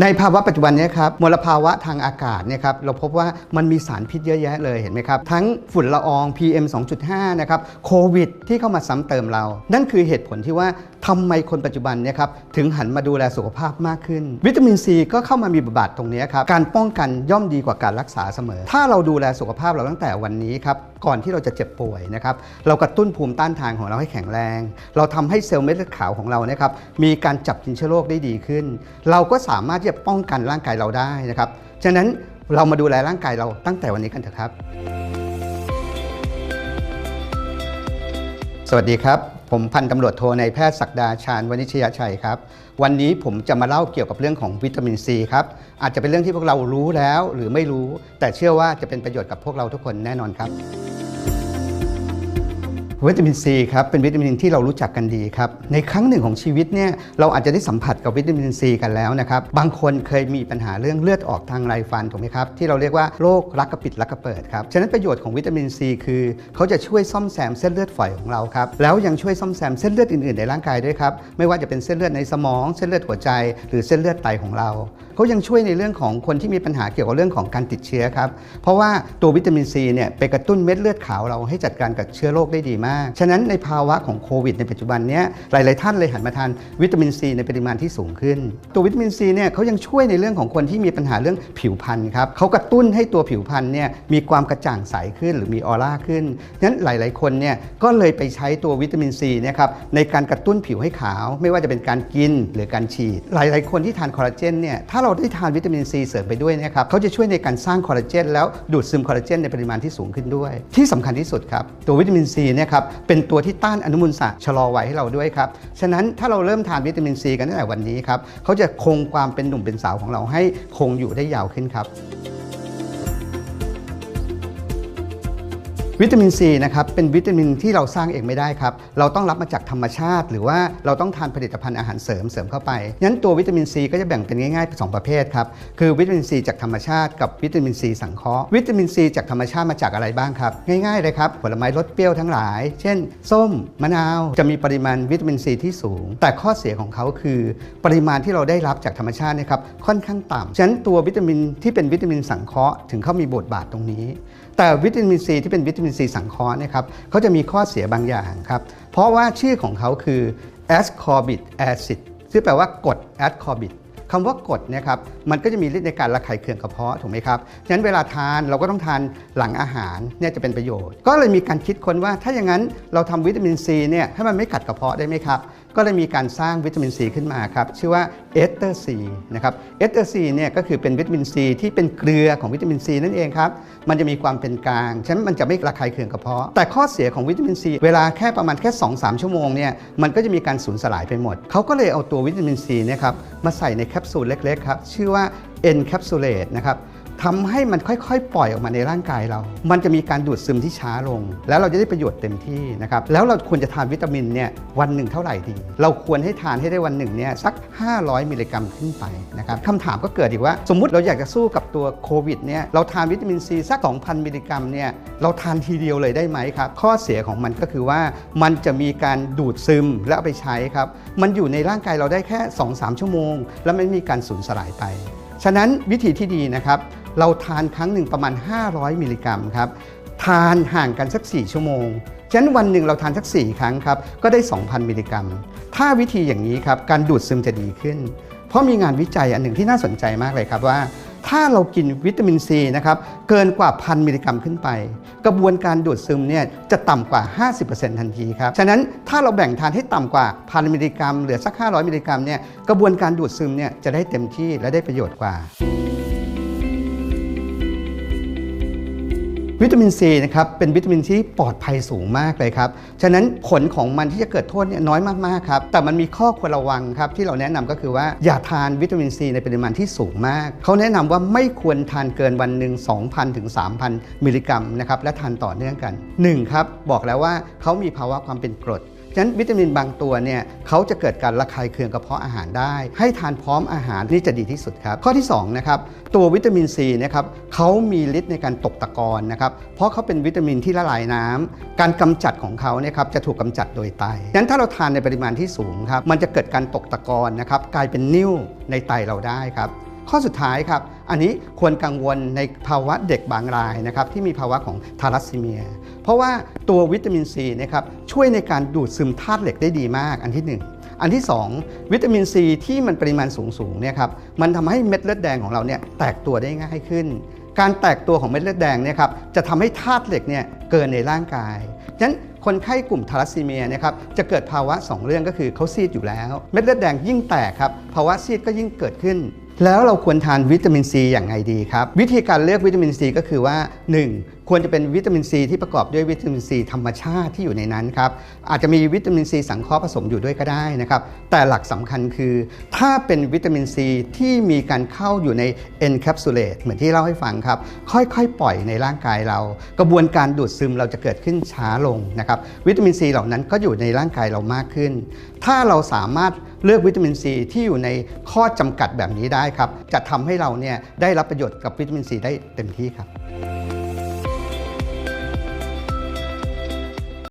ในภาวะปัจจุบันเนี้ครับมลภาวะทางอากาศเนี่ยครับเราพบว่ามันมีสารพิษเยอะแยะเลยเห็นไหมครับ ทั้งฝุ่นละออง PM 2.5 นะครับโควิดที่เข้ามาซ้ำเติมเรา นั่นคือเหตุผลที่ว่าทำไมคนปัจจุบันเนี่ยครับถึงหันมาดูแลสุขภาพมากขึ้น วิตามินซีก็เข้ามามีบทบาทตรงนี้ครับ การป้องกันย่อมดีกว่าการรักษาเสมอ ถ้าเราดูแลสุขภาพเราตั้งแต่วันนี้ครับ ก่อนที่เราจะเจ็บป่วยนะครับเรากระตุ้นภูมิต้านทานของเราให้แข็งแรง เราทำให้เซลล์เม็ดเลือดขาวของเรานี่ยครับมีการจับกินเชื้อโรคได้ดีขึ้น เราก็สามารถที่จะป้องกันร่างกายเราได้นะครับฉะนั้นเรามาดูแลร่างกายเราตั้งแต่วันนี้กันเถอะครับ สวัสดีครับ ผมพันตำรวจโทในแพทย์ศักดาชาญวณิชยชัยครับ วันนี้ผมจะมาเล่าเกี่ยวกับเรื่องของวิตามินซีครับ อาจจะเป็นเรื่องที่พวกเรารู้แล้วหรือไม่รู้ แต่เชื่อว่าจะเป็นประโยชน์กับพวกเราทุกคนแน่นอนครับ วิตามินซีครับเป็นวิตามินที่เรารู้จักกันดีครับในครั้งหนึ่งของชีวิตเนี่ยเราอาจจะได้สัมผัสกับวิตามินซีกันแล้วนะครับบางคนเคยมีปัญหาเรื่องเลือดออกทางไรฟันถูกไหมครับที่เราเรียกว่าโรครักกระปิดรักกระเปิดครับฉะนั้นประโยชน์ของวิตามินซีคือเขาจะช่วยซ่อมแซมเส้นเลือดฝอยของเราครับแล้วยังช่วยซ่อมแซมเส้นเลือดอื่นๆในร่างกายด้วยครับไม่ว่าจะเป็นเส้นเลือดในสมอง เส้นเลือดหัวใจ หรือเส้นเลือดไตของเราเขายังช่วยในเรื่องของคนที่มีปัญหาเกี่ยวกับเรื่องของการติดเชื้อครับเพราะว่าตัววิตามินซีเนี่ยไปกระตุ้นเม็ดเลือดขาวเราให้จัดการกับเชื้อโรคได้ดีมากฉะนั้นในภาวะของโควิดในปัจจุบันเนี้ยหลาย ๆ ท่านเลยหันมาทานวิตามินซีในปริมาณที่สูงขึ้น ตัววิตามินซีเนี่ยเขายังช่วยในเรื่องของคนที่มีปัญหาเรื่องผิวพรรณครับเขากระตุ้นให้ตัวผิวพรรณเนี่ยมีความกระจ่างใสขึ้นหรือมีออร่าขึ้นนั้นหลาย ๆ คนเนี่ยก็เลยไปใช้ตัววิตามินซีนะครับในการกระตุ้นผิวให้ขาว ไม่ว่าจะเป็นการกินหรือการฉีด หลาย ๆ คนที่ทานคอลลาเจนเนี่ยถ้าเราได้ทานวิตามินซีเสริมไปด้วยนะครับเขาจะช่วยในการสร้างคอลลาเจนแล้วดูดซึมคอลลาเจนในปริมาณที่สูงขึ้นด้วย ที่สำคัญที่สุดครับตัววิตามินซีเนี่ยครับเป็นตัวที่ต้านอนุมูลสัตว์ชะลอวัยให้เราด้วยครับ ฉะนั้นถ้าเราเริ่มทานวิตามินซีกันตั้งแต่วันนี้ครับเขาจะคงความเป็นหนุ่มเป็นสาวของเราให้คงอยู่ได้ยาวขึ้นครับ วิตามินซีนะครับเป็นวิตามินที่เราสร้างเองไม่ได้ครับ เราต้องรับมาจากธรรมชาติ หรือว่าเราต้องทานผลิตภัณฑ์อาหารเสริมเสริมเข้าไปงั้นตัววิตามินซีก็จะแบ่งเป็นง่ายๆสองประเภทครับคือวิตามินซีจากธรรมชาติกับวิตามินซีสังเคราะห์วิตามินซีจากธรรมชาติมาจากอะไรบ้างครับง่ายๆเลยครับผลไม้รสเปรี้ยวทั้งหลาย เช่น ส้ม มะนาว จะมีปริมาณวิตามินซีที่สูง แต่ข้อเสียของเขาคือ ปริมาณที่เราได้รับจากธรรมชาตินะครับค่อนข้างต่ำฉะนั้นตัววิตามินที่เป็นวิตามินสังเคราะห์ถึงเขามีบทบาทตรงนี้ แต่วิตามินซีที่เป็นวิตามินซีสังเคราะห์นะครับเขาจะมีข้อเสียบางอย่างครับ เพราะว่าชื่อของเขาคือ ascorbic acid ซึ่งแปลว่ากรด ascorbic คำว่ากรดเนี่ยครับมันก็จะมีฤทธิ์ในการระคายเคืองกระเพาะถูกไหมครับฉะนั้นเวลาทานเราก็ต้องทานหลังอาหารเนี่ยจะเป็นประโยชน์ ก็เลยมีการคิดค้นว่าถ้าอย่างนั้นเราทำวิตามินซีเนี่ยให้มันไม่กัดกระเพาะได้ไหมครับ ก็เลยมีการสร้างวิตามินซีขึ้นมาครับชื่อว่าเอสเตอร์ซีนะครับเอสเตอร์ซีเนี่ยก็คือเป็นวิตามินซีที่เป็นเกลือของวิตามินซีนั่นเองครับมันจะมีความเป็นกลางฉะนั้นมันจะไม่ระคายเคืองกระเพาะ แต่ข้อเสียของวิตามินซีเวลาแค่ประมาณแค่ 2-3 ชั่วโมงเนี่ยมันก็จะมีการสูญสลายไปหมด เขาก็เลยเอาตัววิตามินซีเนี่ยครับมาใส่ในแคปซูลเล็กๆครับชื่อว่า N capsulate นะครับ ทำให้มันค่อยๆ ปล่อยออกมาในร่างกายเรา มันจะมีการดูดซึมที่ช้าลง แล้วเราจะได้ประโยชน์เต็มที่นะครับ แล้วเราควรจะทานวิตามินเนี่ยวันหนึ่งเท่าไหร่ดี เราควรให้ทานให้ได้วันหนึ่งเนี่ยสัก 500 มิลลิกรัมขึ้นไปนะครับคำถามก็เกิดอีกว่า สมมุติเราอยากจะสู้กับตัวโควิดเนี่ยเราทานวิตามินซีสัก 2,000 มิลลิกรัมเนี่ยเราทานทีเดียวเลยได้ไหมครับ ข้อเสียของมันก็คือว่ามันจะมีการดูดซึมและเอาไปใช้ครับ มันอยู่ในร่างกายเราได้แค่ 2-3 ชั่วโมง แล้วไม่มีการสูญสลายไป ฉะนั้นวิธีที่ดีนะครับ เราทานครั้งหนึ่งประมาณ 500 มิลลิกรัมครับ ทานห่างกันสัก 4 ชั่วโมง ฉะนั้นวันหนึ่งเราทานสัก 4 ครั้งครับ ก็ได้ 2,000 มิลลิกรัม ถ้าวิธีอย่างนี้ครับ การดูดซึมจะดีขึ้น เพราะมีงานวิจัยอันหนึ่งที่น่าสนใจมากเลยครับว่าถ้าเรากินวิตามินซีนะครับเกินกว่าพันมิลลิกรัมขึ้นไป กระบวนการดูดซึมเนี่ยจะต่ำกว่า 50%ทันทีครับ ฉะนั้นถ้าเราแบ่งทานให้ต่ำกว่าพันมิลลิกรัมเหลือสัก 500 มิลลิกรัมเนี่ยกระบวนการดูดซึมเนี่ยจะได้เต็มที่และได้ประโยชน์กว่า วิตามินซีนะครับเป็นวิตามินที่ปลอดภัยสูงมากเลยครับ ฉะนั้นผลของมันที่จะเกิดโทษเนี่ยน้อยมากๆครับ แต่มันมีข้อควรระวังครับที่เราแนะนำก็คือว่าอย่าทานวิตามินซีในปริมาณที่สูงมาก เขาแนะนำว่าไม่ควรทานเกินวันหนึ่ง2,000ถึง3,000 มิลลิกรัมนะครับและทานต่อเนื่องกัน 1. ครับบอกแล้วว่าเขามีภาวะความเป็นกรด ฉะนั้นวิตามินบางตัวเนี่ยเขาจะเกิดการระคายเคืองกระเพาะอาหารได้ ให้ทานพร้อมอาหารนี่จะดีที่สุดครับ ข้อที่2นะครับตัววิตามินซีนะครับเขามีฤทธิ์ในการตกตะกอนนะครับเพราะเขาเป็นวิตามินที่ละลายน้ำการกำจัดของเขาเนี่ยครับจะถูกกำจัดโดยไตฉะนั้นถ้าเราทานในปริมาณที่สูงครับมันจะเกิดการตกตะกอนนะครับกลายเป็นนิ่วในไตเราได้ครับข้อสุดท้ายครับ อันนี้ควรกังวลในภาวะเด็กบางรายนะครับที่มีภาวะของทารัสซีเมีย เพราะว่าตัววิตามินซีนะครับช่วยในการดูดซึมธาตุเหล็กได้ดีมากอันที่ 1อันที่ 2 วิตามินซีที่มันปริมาณสูงๆเนี่ยครับมันทำให้เม็ดเลือดแดงของเราเนี่ยแตกตัวได้ง่ายขึ้น การแตกตัวของเม็ดเลือดแดงเนี่ยครับจะทำให้ธาตุเหล็กเนี่ยเกินในร่างกายฉะนั้นคนไข้กลุ่มทารัสซีเมียนะครับจะเกิดภาวะ 2 เรื่องก็คือเขาซีดอยู่แล้ว เม็ดเลือดแดงยิ่งแตกครับภาวะซีดก็ยิ่งเกิดขึ้น แล้วเราควรทานวิตามินซีอย่างไรดีครับ วิธีการเลือกวิตามินซีก็คือว่า 1. ควรจะเป็นวิตามินซีที่ประกอบด้วยวิตามินซีธรรมชาติที่อยู่ในนั้นครับอาจจะมีวิตามินซีสังเคราะห์ผสมอยู่ด้วยก็ได้นะครับแต่หลักสำคัญคือ ถ้าเป็นวิตามินซีที่มีการเข้าอยู่ใน encapsulate เหมือนที่เล่าให้ฟังครับ ค่อยๆ ปล่อยในร่างกายเรา กระบวนการดูดซึมเราจะเกิดขึ้นช้าลงนะครับวิตามินซีเหล่านั้นก็อยู่ในร่างกายเรามากขึ้น ถ้าเราสามารถ เลือกวิตามินซีที่อยู่ในข้อจำกัดแบบนี้ได้ครับจะทำให้เราเนี่ยได้รับประโยชน์กับวิตามินซีได้เต็มที่ครับ